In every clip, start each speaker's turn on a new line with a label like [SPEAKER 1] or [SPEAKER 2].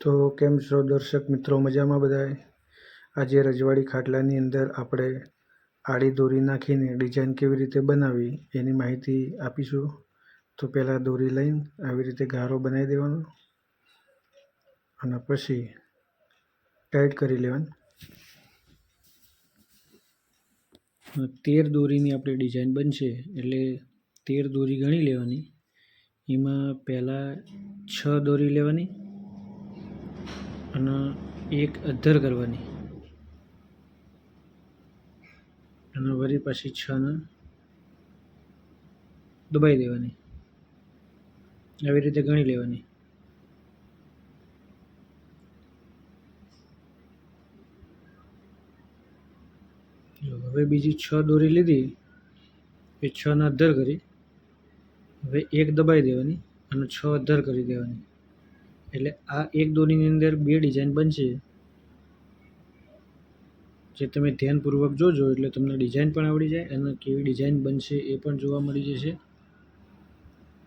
[SPEAKER 1] તો કેમ છો દર્શક મિત્રો? મજામાં બધાય? આજે રજવાડી ખાટલાની અંદર આપણે આડી દોરી નાખીને ડિઝાઇન કેવી રીતે બનાવવી એની માહિતી આપીશું. તો પહેલાં દોરી લઈને આવી રીતે ગારો બનાવી દેવાનો અને પછી ટાઈટ કરી લેવાનું. તેર દોરીની આપણે ડિઝાઇન બનશે એટલે તેર દોરી ગણી લેવાની. એમાં પહેલાં છ દોરી લેવાની. અને એક અધ્ધર કરવાની. અને વળી પછી છ ને દબાઈ દેવાની. આવી રીતે ગણી લેવાની. હવે બીજી છ દોરી લીધી, એ છ ને અધ્ધર કરી. હવે એક દબાઈ દેવાની અને છ અધ્ધર કરી દેવાની. એટલે આ એક દોરીની અંદર બે ડિઝાઇન બનશે. જે તમે ધ્યાનપૂર્વક જોજો એટલે તમને ડિઝાઇન પણ આવડી જાય અને કેવી ડિઝાઇન બનશે એ પણ જોવા મળી જશે.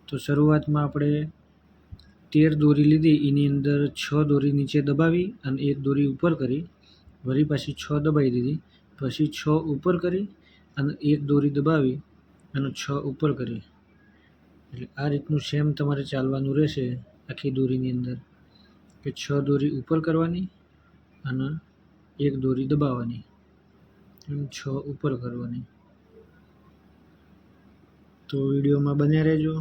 [SPEAKER 1] તો શરૂઆતમાં આપણે તેર દોરી લીધી, એની અંદર છ દોરી નીચે દબાવી અને એક દોરી ઉપર કરી, વળી પાછી છ દબાવી દીધી, પછી છ ઉપર કરી અને એક દોરી દબાવી અને છ ઉપર કરી. એટલે આ રીતનું સેમ તમારે ચાલવાનું રહેશે. આખી દોરીની અંદર કે છ દોરી ઉપર કરવાની અને એક દોરી દબાવવાની. એમ છ ઉપર કરવાની. તો વિડીયોમાં બન્યા રહેજો.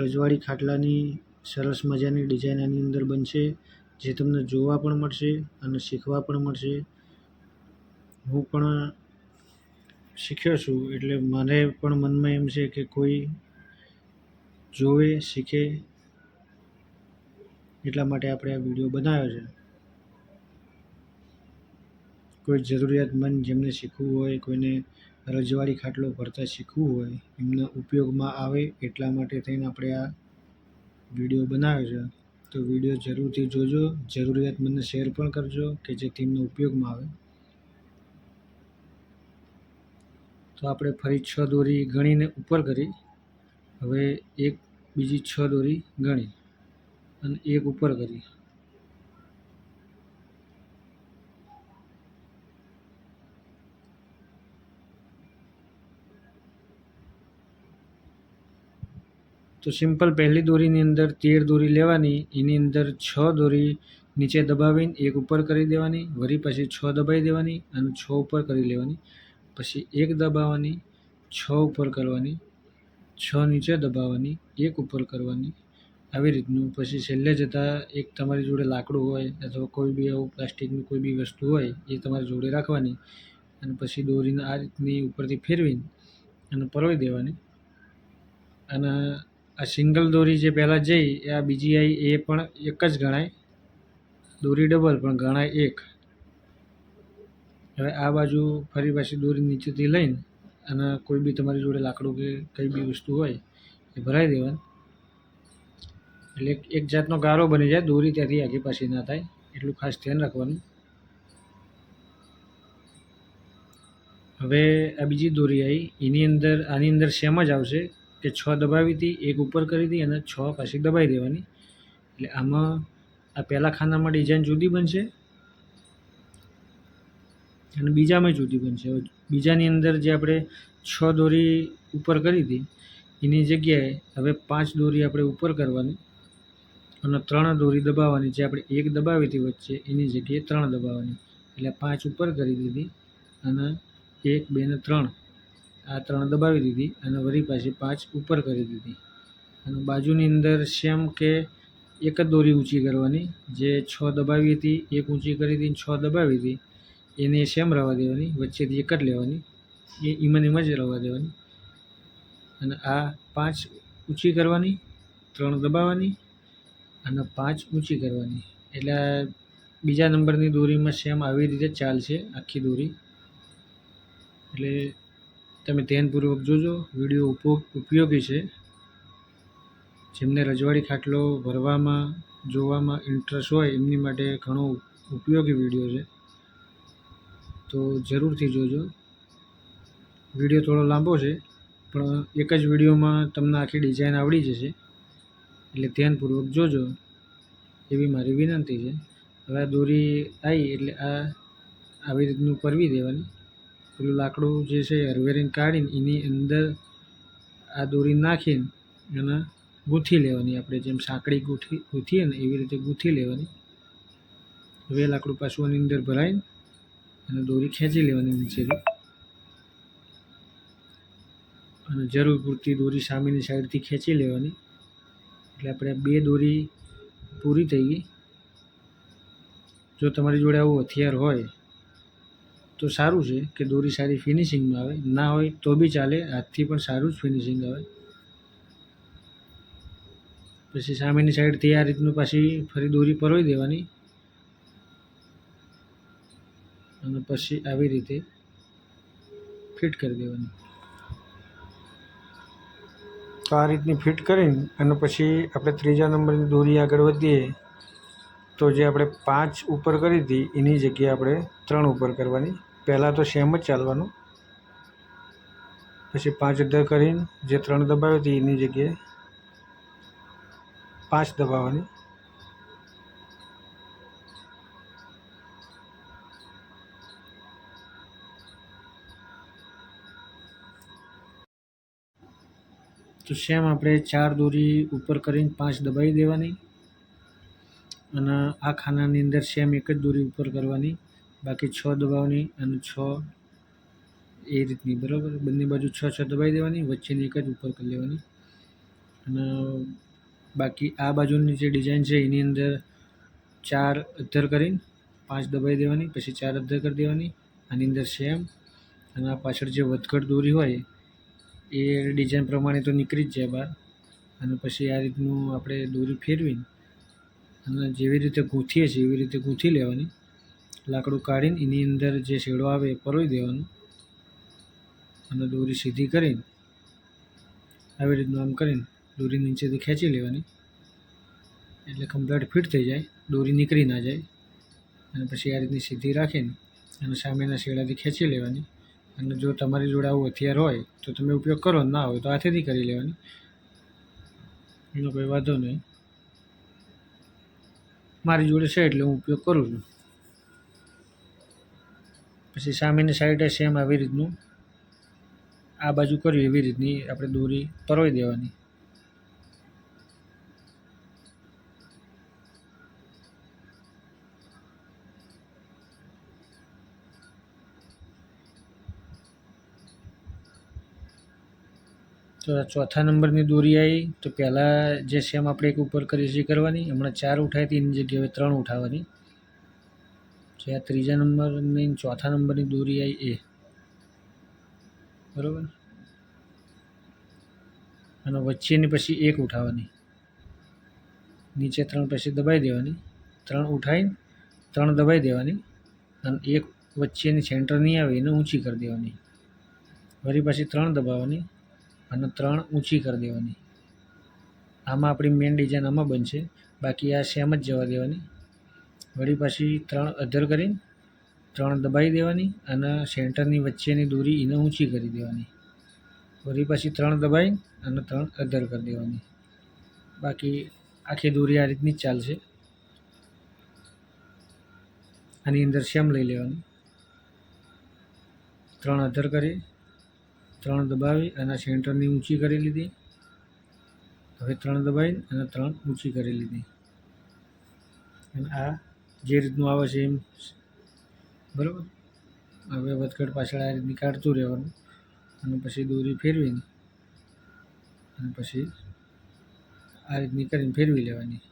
[SPEAKER 1] રજવાડી ખાટલાની સરસ મજાની ડિઝાઇન આની અંદર બનશે. જે તમને જોવા પણ મળશે અને શીખવા પણ મળશે. હું પણ શીખ્યો છું એટલે મને પણ મનમાં એમ છે કે કોઈ જોવે, શીખે એટલા માટે આપણે આ વીડિયો બનાવ્યો છે. કોઈ જરૂરિયાતમંદ જેમને શીખવું હોય, કોઈને રજવાડી ખાટલો ભરતા શીખવું હોય, એમને ઉપયોગમાં આવે એટલા માટે થઈને આપણે આ વીડિયો બનાવ્યો છે. તો વીડિયો જરૂરથી જોજો, જરૂરિયાતમંદને શેર પણ કરજો કે જેથી એમને ઉપયોગમાં આવે. તો આપણે ફરી છ દોરી ગણીને ઉપર કરી. હવે એક, બીજી છ દોરી ગણી. અને એક ઉપર કરી. તો સિમ્પલ પહેલી દોરીની અંદર તેર દોરી લેવાની, એની અંદર છ દોરી નીચે દબાવીને એક ઉપર કરી દેવાની વળી પછી છ દબાવી દેવાની અને છ ઉપર કરી લેવાની. પછી એક દબાવવાની, છ ઉપર કરવાની, છ નીચે દબાવવાની, એક ઉપર કરવાની. આવી રીતનું. પછી છેલ્લે જતાં એક તમારી જોડે લાકડું હોય અથવા કોઈ બી આવું પ્લાસ્ટિકની કોઈ બી વસ્તુ હોય, એ તમારી જોડે રાખવાની અને પછી દોરીને આ રીતની ઉપરથી ફેરવીને અને પરોવી દેવાની. અને આ સિંગલ દોરી જે પહેલાં જઈ, એ આ બીજી આવી એ પણ એક જ ગણાય. દોરી ડબલ, પણ ગણાય એક. હવે આ બાજુ ફરી પાછી દોરી નીચેથી લઈને અને કોઈ બી તમારી જોડે લાકડું કે કઈ બી વસ્તુ હોય, એ ભરાઈ દેવાની. એટલે એક જાતનો ગારો બની જાય, દોરી ત્યાંથી આગી પાછી ના થાય. એટલું ખાસ ધ્યાન રાખવાનું. હવે આ બીજી દોરી આવી એની અંદર આની અંદર સેમ જ આવશે કે છ દબાવી હતી, એક ઉપર કરી હતી અને છ પાછી દબાવી દેવાની. એટલે આમાં આ પહેલા ખાનામાં ડિઝાઇન જુદી બનશે અને બીજામાં જુદી બનશે. બીજાની અંદર જે આપણે છ દોરી ઉપર કરી હતી, એની જગ્યાએ હવે પાંચ દોરી આપણે ઉપર કરવાની. અને ત્રણ દોરી દબાવવાની જે આપણે એક દબાવી હતી વચ્ચે, એની જગ્યાએ ત્રણ દબાવવાની. એટલે પાંચ ઉપર કરી દીધી અને એક, બે ને ત્રણ. આ ત્રણ દબાવી દીધી અને વળી પાછી પાંચ ઉપર કરી દીધી. અને બાજુની અંદર સેમ કે એક જ દોરી ઊંચી કરવાની, જે છ દબાવી હતી, એક ઊંચી કરી હતી, છ દબાવી હતી, એને સેમ રહેવા દેવાની, વચ્ચેથી એક જ લેવાની, એ એમાં એમ જ રહેવા દેવાની. અને આ પાંચ ઊંચી કરવાની, ત્રણ દબાવવાની અને પાંચ ઊંચી કરવાની. એટલે બીજા નંબરની દોરીમાં સેમ આવી રીતે ચાલશે આખી દોરી. એટલે તમે ધ્યાનપૂર્વક જોજો, વીડિયો ઉપયોગી છે. જેમને રજવાડી ખાટલો ભરવામાં, જોવામાં ઇન્ટરેસ્ટ હોય, એમની માટે ઘણો ઉપયોગી વીડિયો છે. તો જરૂરથી જોજો. વીડિયો થોડો લાંબો છે, પણ એક જ વિડીયોમાં તમને આખી ડિઝાઇન આવડી જશે. એટલે ધ્યાનપૂર્વક જોજો એવી મારી વિનંતી છે. હવે આ દોરી આવી એટલે આ આવી રીતનું પરવી દેવાની. પેલું લાકડું જે છે હરવેરીને કાઢીને એની અંદર આ દોરી નાખીને એને ગૂંથી લેવાની. આપણે જેમ સાંકડી ગૂંથી, ગૂંથીએ ને એવી રીતે ગૂંથી લેવાની. હવે લાકડું પાછું આની અંદર ભરાઈને અને દોરી ખેંચી લેવાની નીચેથી. અને જરૂર પૂરતી દોરી સામેની સાઈડથી ખેંચી લેવાની. એટલે આપણે બે દોરી પૂરી થઈ ગઈ. જો તમારી જોડે આવું હથિયાર હોય તો સારું છે કે દોરી સારી ફિનિશિંગમાં આવે. ના હોય તો બી ચાલે, હાથથી પણ સારું જ ફિનિશિંગ આવે. પછી સામેની સાઈડથી આ રીતનું પાછી ફરી દોરી પરોવી દેવાની. અને પછી આવી રીતે ફિટ કરી દેવાની. તો આ રીતની ફિટ કરીને અને પછી આપણે ત્રીજા નંબરની દોરી આગળ વધીએ, તો જે આપણે પાંચ ઉપર કરી હતી, એની જગ્યાએ આપણે ત્રણ ઉપર કરવાની. પહેલાં તો સેમ જ ચાલવાનું. પછી પાંચ અધર કરીને જે ત્રણ દબાવી હતી, એની જગ્યાએ પાંચ દબાવવાની. તો સેમ આપણે ચાર દોરી ઉપર કરીને પાંચ દબાવી દેવાની અને આ ખાનાની અંદર સેમ એક જ દોરી ઉપર કરવાની. બાકી છ દબાવવાની અને છ એ રીતની, બરાબર? બંને બાજુ છ છ દબાવી દેવાની, વચ્ચેની એક જ ઉપર કરી લેવાની. અને બાકી આ બાજુની જે ડિઝાઇન છે, એની અંદર ચાર અધ્ધર કરીને પાંચ દબાવી દેવાની, પછી ચાર અધ્ધર કરી દેવાની, આની અંદર સેમ અને આ પાછળ જે વધઘટ દોરી હોય એ ડિઝાઇન પ્રમાણે તો નીકળી જ જાય બહાર. અને પછી આ રીતનું આપણે દોરી ફેરવીને અને જેવી રીતે ગૂંથીએ છીએ એવી રીતે ગૂંથી લેવાની. લાકડું કાઢીને એની અંદર જે શેડો આવે એ પરોવી દેવાનો. અને દોરી સીધી કરીને આવી રીતનું આમ કરીને દોરી નીચેથી ખેંચી લેવાની. એટલે કમ્પ્લેટ ફિટ થઈ જાય, દોરી નીકળી ના જાય. અને પછી આ રીતની સીધી રાખીને અને સામેના શેડાથી ખેંચી લેવાની. અને જો તમારી જોડે આવું હથિયાર હોય, તો તમે ઉપયોગ કરો, ના હોય તો હાથેથી કરી લેવાની. એનો કોઈ વાંધો નહીં. મારી જોડે છે એટલે હું ઉપયોગ કરું છું. પછી સામેની સાઈડે સેમ આવી રીતનું. આ બાજુ કર્યું એવી રીતની આપણે દોરી પરોવી દેવાની. તો ચોથા નંબરની દોરી આવી. તો પહેલાં જે સેમ આપણે એક ઉપર કરી છે કરવાની. હમણાં ચાર ઉઠાવી હતી, એની જગ્યાએ ત્રણ ઉઠાવવાની જે આ ત્રીજા નંબરની ચોથા નંબરની દોરી આવી એ. બરાબર? અને વચ્ચેની પછી એક ઉઠાવવાની. નીચે ત્રણ પછી દબાઈ દેવાની. ત્રણ ઉઠાવીને ત્રણ દબાઈ દેવાની. અને એક વચ્ચેની સેન્ટર નહીં આવે, એને ઊંચી કરી દેવાની. વળી પછી ત્રણ દબાવવાની. અને ત્રણ ઊંચી કરી દેવાની. આમાં આપણી મેઇન ડિઝાઇન આમાં બનશે. બાકી આ સેમ જ જવા દેવાની. વળી પાછી ત્રણ અધર કરીને ત્રણ દબાવી દેવાની અને સેન્ટરની વચ્ચેની દોરી એને ઊંચી કરી દેવાની. વળી પાછી ત્રણ દબાવી અને ત્રણ અધર કરી દેવાની. બાકી આખી દોરી આ રીતની જ ચાલશે. આની અંદર સેમ લઈ લેવાની. ત્રણ અધર કરી ત્રણ દબાવી અને સેન્ટરની ઊંચી કરી લીધી. હવે ત્રણ દબાવી અને ત્રણ ઊંચી કરી લીધી. અને આ જે રીતનું આવે છે એમ બરાબર? હવે વધઘટ પાછળ આ રીતની કાઢતું રહેવાનું. અને પછી દોરી ફેરવીને અને પછી આ રીતની કરીને ફેરવી લેવાની.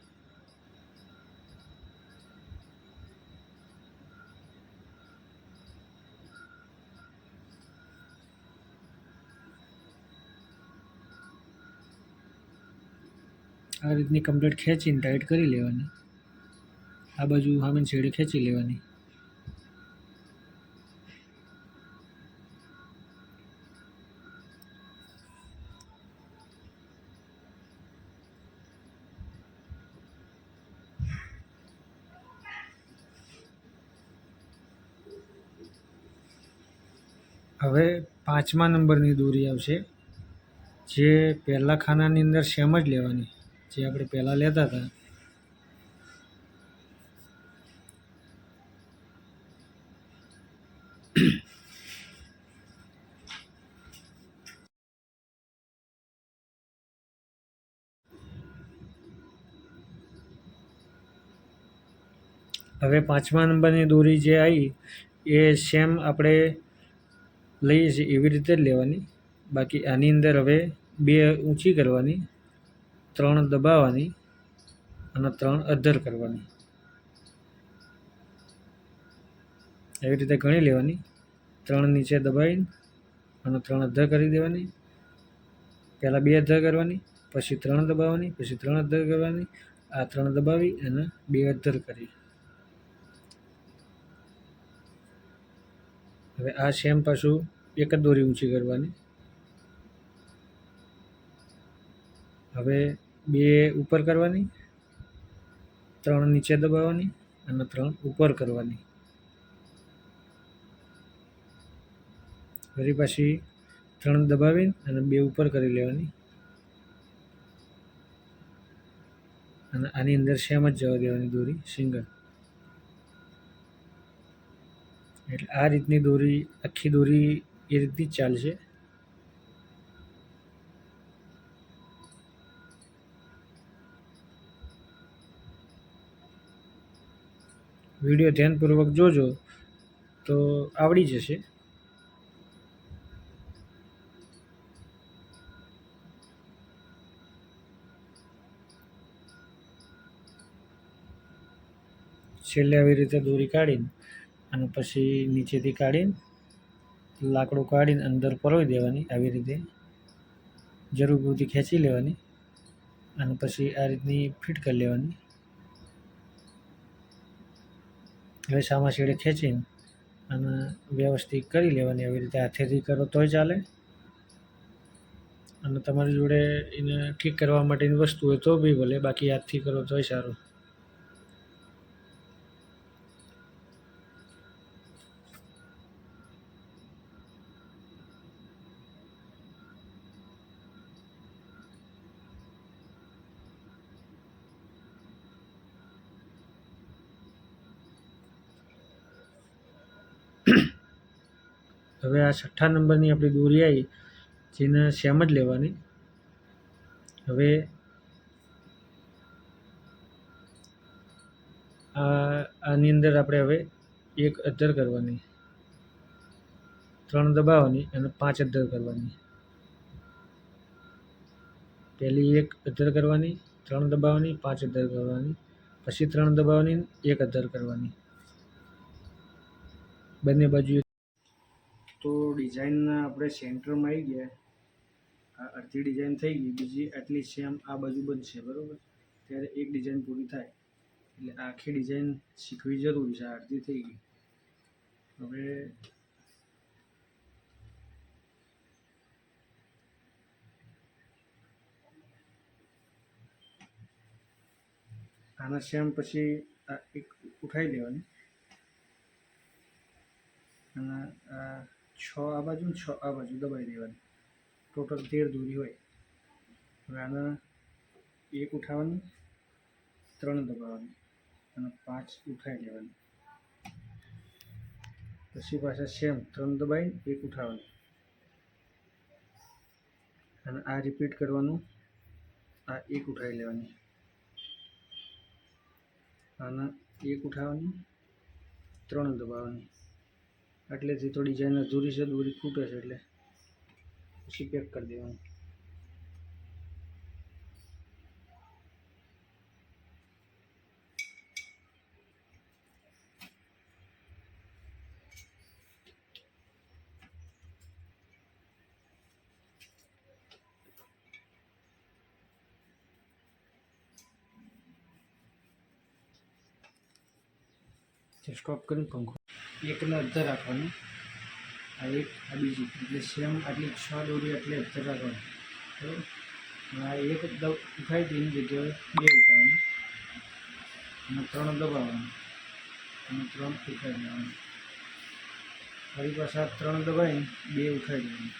[SPEAKER 1] આ રીતની કમ્પ્લીટ ખેંચીને ટાઈટ કરી લેવાની. આ બાજુ સામેની છેડે ખેંચી લેવાની. હવે પાંચમા નંબરની દોરી આવશે. જે પહેલા ખાનાની અંદર સેમ જ લેવાની. જે આપણે પહેલાં લેતા હતા. હવે પાંચમા નંબરની દોરી જે આવી, એ સેમ આપણે લઈએ છીએ એવી રીતે જ લેવાની. બાકી આની અંદર હવે બે ઊંચી કરવાની. ત્રણ દબાવવાની અને ત્રણ અધ્ધર કરવાની. એવી રીતે ગણી લેવાની. ત્રણ નીચે દબાવીને અને ત્રણ અધ્ધર કરી દેવાની. પહેલાં બે અધ્ધર કરવાની, પછી ત્રણ દબાવવાની, પછી ત્રણ અધ્ધર કરવાની. આ ત્રણ દબાવી અને બે અધ્ધર કરી. હવે આ સેમ પાછું એક જ દોરી ઊંચી કરવાની. હવે બે ઉપર કરવાની, ત્રણ નીચે દબાવવાની અને ત્રણ ઉપર કરવાની. ફરી પાછી ત્રણ દબાવીને અને બે ઉપર કરી લેવાની. અને આની અંદર સેમ જ જવા દેવાની દોરી, સિંગલ. એટલે આ રીતની દોરી, આખી દોરી એ રીતની ચાલશે. વીડિયો ધ્યાનપૂર્વક જોજો તો આવડી જશે. છેલ્લે આવી રીતે દોરી કાઢીને અને પછી નીચેથી કાઢીને લાકડું કાઢીને અંદર પરોવી દેવાની આવી રીતે. જરૂર પૂરતી ખેંચી લેવાની અને પછી આ રીતની ફિટ કરી લેવાની. હવે સામા ખેંચીને અને વ્યવસ્થિત કરી લેવાની આવી રીતે હાથેથી કરો તોય ચાલે. અને તમારી જોડે એને ઠીક કરવા માટેની વસ્તુ હોય તો બી ભલે, બાકી હાથથી કરો તોય સારું. છઠ્ઠા નંબરની આપણી દોરી આવી, જેને સેમ જ લેવાની. હવે આની અંદર આપણે હવે એક અધર કરવાની. ત્રણ દબાવવાની અને પાંચ અધ્ધર કરવાની. પહેલી એક અધ્ધર કરવાની, ત્રણ દબાવવાની, પાંચ અધ્ધર કરવાની. પછી ત્રણ દબાવવાની એક અધ્ધર કરવાની. બંને બાજુ તો ડિઝાઇનના આપણે સેન્ટરમાં આવી ગયા. આ અડધી ડિઝાઇન થઈ ગઈ, બીજી આટલી સેમ આ બાજુ બનશે, બરાબર? ત્યારે એક ડિઝાઇન પૂરી થાય. એટલે આખી ડિઝાઇન શીખવી જરૂરી છે અડધી થઈ ગઈ. હવે આના સેમ પછી આ એક ઉઠાવી દેવાની અને આ છ આ બાજુ છ આ બાજુ દબાઈ દેવાની. ટોટલ તેર દૂરી હોય. હવે આના એક ઉઠાવવાની, ત્રણ દબાવવાની અને પાંચ ઉઠાવી લેવાની. પછી પાછા સેમ ત્રણ દબાવીને એક ઉઠાવવાની. અને આ રિપીટ કરવાનું, આ એક ઉઠાવી લેવાની. આના એક ઉઠાવવાની, ત્રણ દબાવવાની. એટલેથી થોડી જેને અધૂરી છે દૂરી ખૂટે છે એટલે પછી પેક કરી દેવાનું. સ્ટોપ કરીને પંખો એકને અડધા રાખવાની. આ એક, આ બીજી. એટલે સેમ આટલી છ દોરી એટલે અડધા રાખવાની. બરાબર? આ એક ઉઠાવી તેની જગ્યાએ બે ઉઠાવવાની અને ત્રણ દબાવવાની. અને ત્રણ ઉઠાવી દેવાની. ફરી પાછા ત્રણ દબાવીને બે ઉઠાવી દેવાની.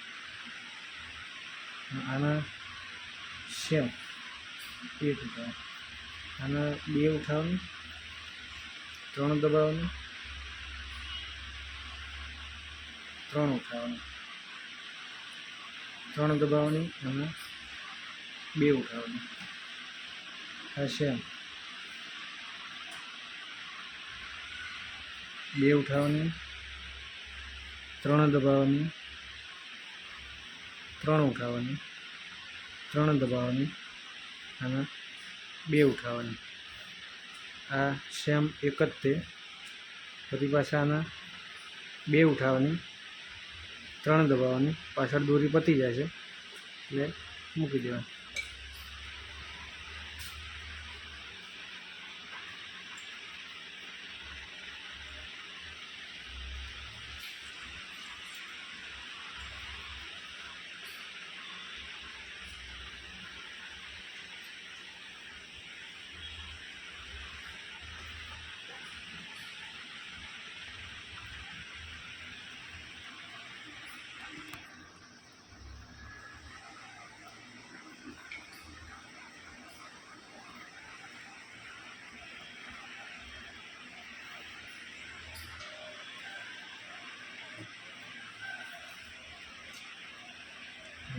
[SPEAKER 1] આના સેમ એક ઉઠાવ આના બે ઉઠાવવાની ત્રણ દબાવવાની. ત્રણ ઉઠાવવાની ત્રણ દબાવવાની અને બે ઉઠાવવાની આ સેમ બે ઉઠાવવાની ત્રણ દબાવવાની, ત્રણ ઉઠાવવાની ત્રણ દબાવવાની અને બે ઉઠાવવાની આ સેમ એક જ તે. ફરી પાછા આના બે ઉઠાવવાની ત્રણ દબાવવાની પાછળ દોરી પતી જાય છે. એટલે મૂકી દેવાની.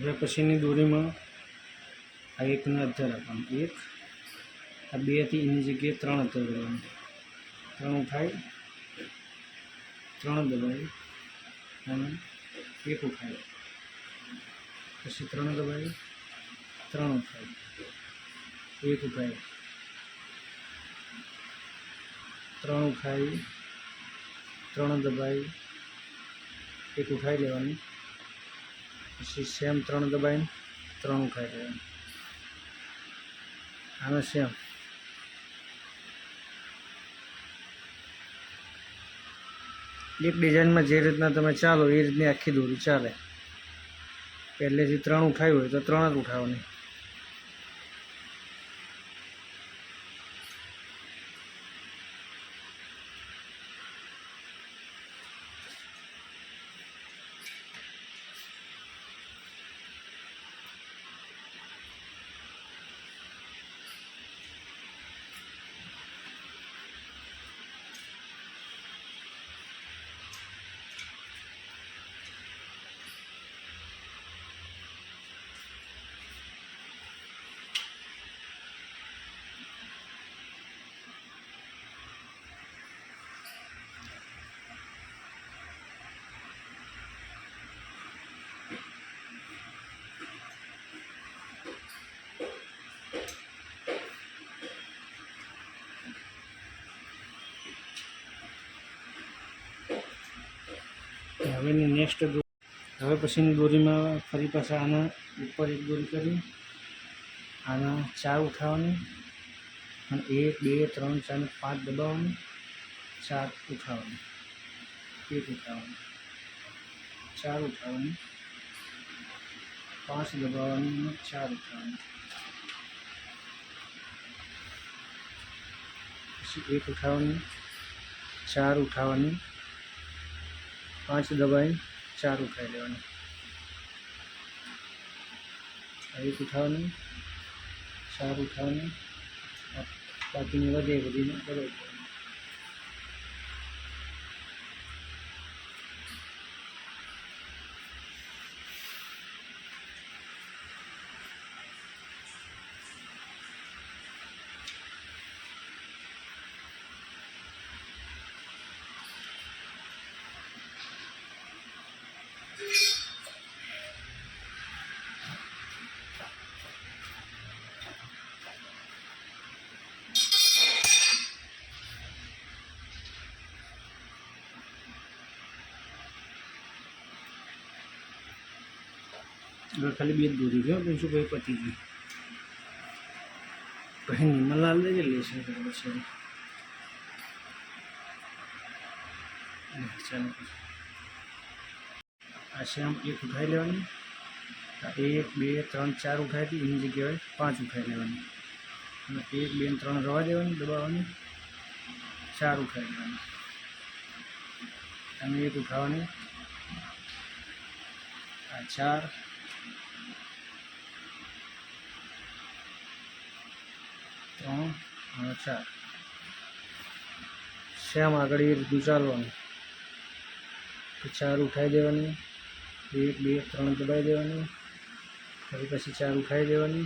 [SPEAKER 1] હવે પછીની દોરીમાં આ એકને અધ્ધર આપવાનું એક, આ બેથી એની જગ્યાએ ત્રણ અધ્ધર કરવાનું. ત્રણ ઉઠાઈ ત્રણ દબાઈ અને એક ઉઠાઈ પછી ત્રણ દબાઈ ત્રણ ઉઠાઈ એક ઉઠાઈ ત્રણ ઉઠાઈ ત્રણ દબાય, એક ઉઠાઈ લેવાની. પછી સેમ ત્રણ દબાવીને ત્રણ ઉઠાઈ લેવાની આને સેમ. એક ડિઝાઇનમાં જે રીતના તમે ચાલો, એ રીતની આખી દોરી ચાલે. પહેલેથી ત્રણ ઉઠાવી હોય તો ત્રણ જ ઉઠાવવાની. હવેની નેક્સ્ટ હવે પછીની દોરીમાં ફરી પાછા આના ઉપર એક દોરી કરી. આના ચાર ઉઠાવવાની અને એક, બે, ત્રણ, ચાર પાંચ દબાવવાની. ચાર ઉઠાવવાની. એક ઉઠાવવાની. ચાર ઉઠાવવાની. પાંચ દબાવવાની અને ચાર ઉઠાવવાની. પછી એક ઉઠાવવાની, ચાર ઉઠાવવાની. પાંચ દબાઈ ચાર ઉઠાવી લેવાની. એક ઉઠાવવાની ચાર ઉઠાવવાની બાકીની વધે બધીને દબાઈ ખાલી બે દોરી છે બીજું કોઈ પતી ગયું પછી નિમલાલ લઈ લેશે છે ચાલો આ સેમ એક ઉઠાવી લેવાની એક, બે, ત્રણ, ચાર ઉઠાવી હતી એની જગ્યાએ પાંચ ઉઠાવી લેવાની. અને એક, બે ત્રણ રવા દેવાની દબાવવાની, ચાર ઉઠાવી લેવાની. અને એક ઉઠાવવાની આ ચાર, ત્રણ અને ચાર. શ્યામ આગળ એ રીતનું ચાલવાનું. ચાર ઉઠાવી દેવાની. એક, બે ત્રણ દબાઈ દેવાની. ફરી પછી ચાર ઉઠાવી દેવાની.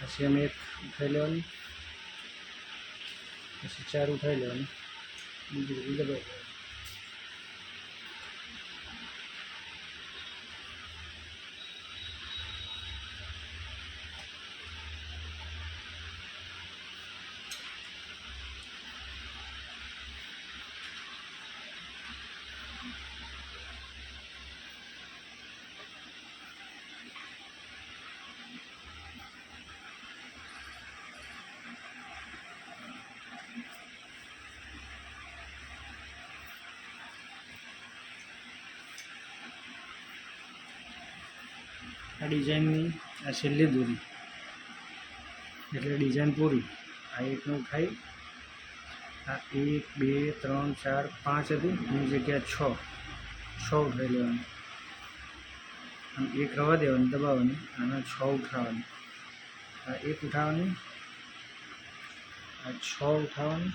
[SPEAKER 1] પછી અમે એક ઉઠાવી લેવાની. પછી ચાર ઉઠાવી લેવાની. બીજી બધી દબાઈ દેવાની. આ ડિઝાઇનની આ છેલ્લી દોરી. એટલે ડિઝાઇન પૂરી. આ એકનું ઉઠાઈ આ એક, બે, ત્રણ, ચાર, પાંચ હતી. એની જગ્યાએ છ. છ ઉઠાવી લેવાની. અને એક રવા દેવાની, દબાવવાની. અને છ ઉઠાવવાની. આ એક ઉઠાવવાની. આ છ ઉઠાવવાની.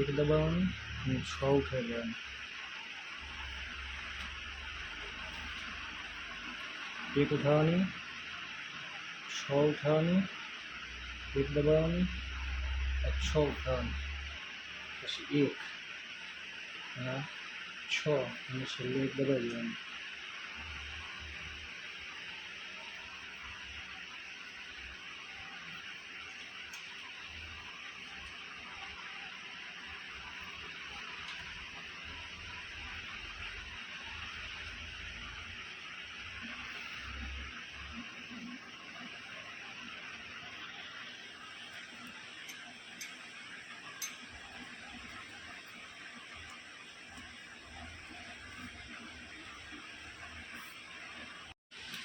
[SPEAKER 1] એક દબાવવાની. અને છ ઉઠાવી લેવાની. એક ઉઠાવવાની છ ઉઠાવવાની એક દબાવવાની આ છ ઉઠાવવાની પછી એક આ છ અને છેલ્લે એક દબાવી દેવાની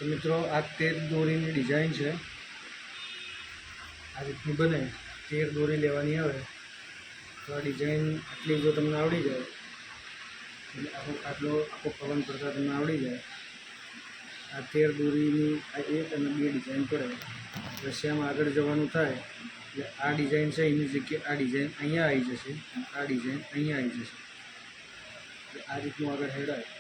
[SPEAKER 1] મિત્રો, આ તેર દોરીની ડિઝાઇન છે. આ રીતની બને, તેર દોરી લેવાની આવે. તો આ ડિઝાઇન આટલી જો તમને આવડી જાય, એટલે આખો આટલો આખો પવન કરતાં તમને આવડી જાય. આ તેર દોરીની આ એક અને બે ડિઝાઇન પડે રશિયામાં આગળ જવાનું થાય, એટલે આ ડિઝાઇન છે, એની જગ્યાએ આ ડિઝાઇન અહીંયા આવી જશે, આ ડિઝાઇન અહીંયા આવી જશે. આ રીતનું આગળ હેડાય.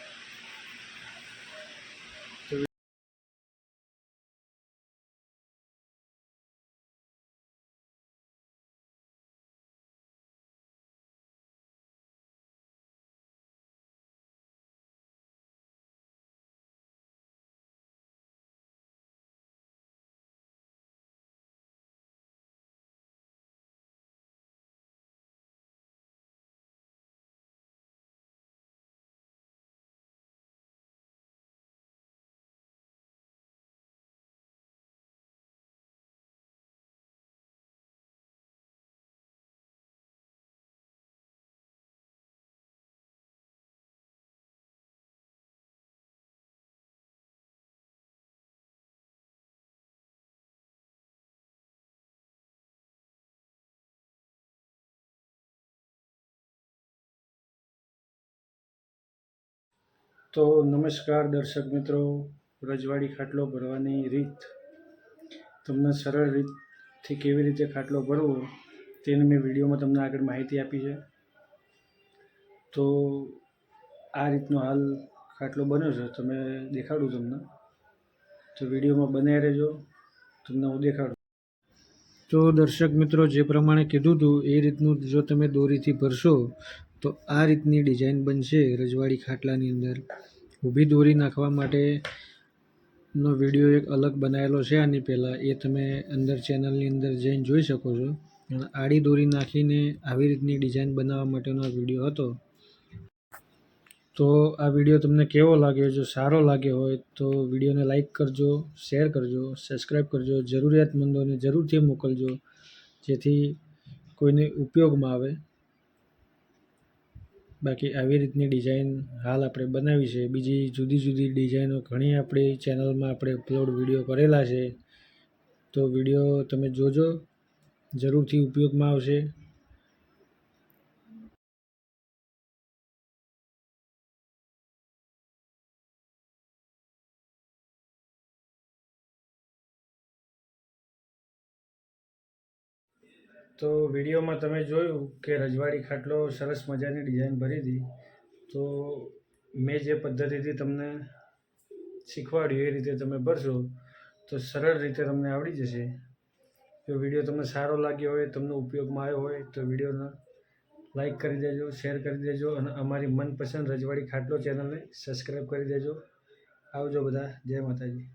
[SPEAKER 1] તો નમસ્કાર દર્શક મિત્રો, રજવાડી ખાટલો ભરવાની રીત. તમને સરળ રીતથી કેવી રીતે ખાટલો ભરવો તેની મેં વિડીયોમાં તમને આગળ માહિતી આપી છે. તો આ રીતનો હાલ ખાટલો બન્યો છે તમે દેખાડું તમને. તો વિડીયોમાં બનાવી રહેજો, તમને હું દેખાડું. તો દર્શક મિત્રો, જે પ્રમાણે કીધું હતું, એ રીતનું જો તમે દોરીથી ભરશો તો આ રીતની ડિઝાઇન બનશે રજવાડી ખાટલાની અંદર. ઊભી દોરી નાખવા માટેનો વીડિયો એક અલગ બનાવેલો છે આની પહેલાં. એ તમે અંદર ચેનલની અંદર જઈને જોઈ શકો છો. આડી દોરી નાખીને આવી રીતની ડિઝાઇન બનાવવા માટેનો આ વીડિયો હતો. તો આ વીડિયો તમને કેવો લાગ્યો? જો સારો લાગ્યો હોય તો વિડીયોને લાઈક કરજો, શેર કરજો સબસ્ક્રાઈબ કરજો, જરૂરિયાતમંદોને જરૂરથી મોકલજો, જેથી કોઈને ઉપયોગમાં આવે. બાકી આવી રીતની ડિઝાઇન હાલ આપણે બનાવી છે. બીજી જુદી જુદી ડિઝાઇનો ઘણી આપણી ચેનલમાં આપણે અપલોડ વીડિયો કરેલા છે. તો વીડિયો તમે જોજો. જરૂરથી ઉપયોગમાં આવશે. તો વિડીયોમાં તમે જોયું કે રજવાડી ખાટલો સરસ મજાની ડિઝાઇન ભરી હતી. તો મેં જે પદ્ધતિથી તમને શીખવાડ્યું એ રીતે તમે ભરશો તો સરળ રીતે તમને આવડી જશે. જો વીડિયો તમને સારો લાગ્યો હોય, તમને ઉપયોગમાં આવ્યો હોય, તો વિડીયોને લાઈક કરી દેજો, શેર કરી દેજો અને અમારી મનપસંદ રજવાડી ખાટલો ચેનલને સબસ્ક્રાઈબ કરી દેજો. આવજો બધા. જય માતાજી.